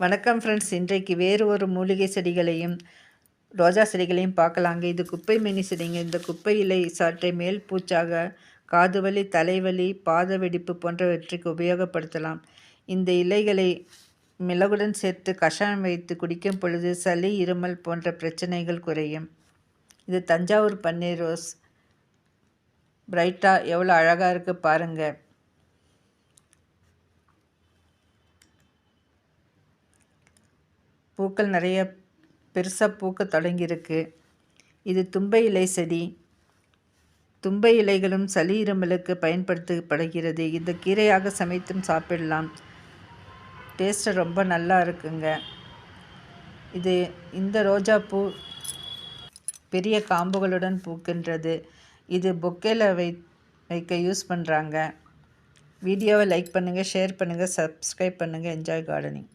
வணக்கம் ஃப்ரெண்ட்ஸ் இன்றைக்கு வேறு ஒரு மூலிகை செடிகளையும் ரோஜா செடிகளையும் பார்க்கலாங்க. இது குப்பை மினி செடிங்க. இந்த குப்பை இலை சாற்றை மேல் பூச்சாக காதுவலி தலைவலி பாத வெடிப்பு போன்றவற்றுக்கு உபயோகப்படுத்தலாம். இந்த இலைகளை மிளகுடன் சேர்த்து கஷாயம் வைத்து குடிக்கும் பொழுது சளி இருமல் போன்ற பிரச்சனைகள் குறையும். இது தஞ்சாவூர் பன்னீர் ரோஸ். பிரைட்டாக எவ்வளோ அழகாக இருக்குது பாருங்கள் பூக்கள் நிறைய பெருசாக பூக்க தொடங்கியிருக்கு. இது தும்பை இலை செடி. தும்பை இலைகளும் சளி இருமலுக்கு பயன்படுத்தப்படுகிறது. இந்த கீரையாக சமைத்தும் சாப்பிடலாம். டேஸ்ட்டு ரொம்ப நல்லா இருக்குங்க. இது இந்த ரோஜா பூ பெரிய காம்புகளுடன் பூக்கின்றது. இது பொக்கேல வை வைக்க யூஸ் பண்ணுறாங்க வீடியோவை லைக் பண்ணுங்கள் ஷேர் பண்ணுங்கள் சப்ஸ்கிரைப் பண்ணுங்கள் என்ஜாய் கார்டனிங்.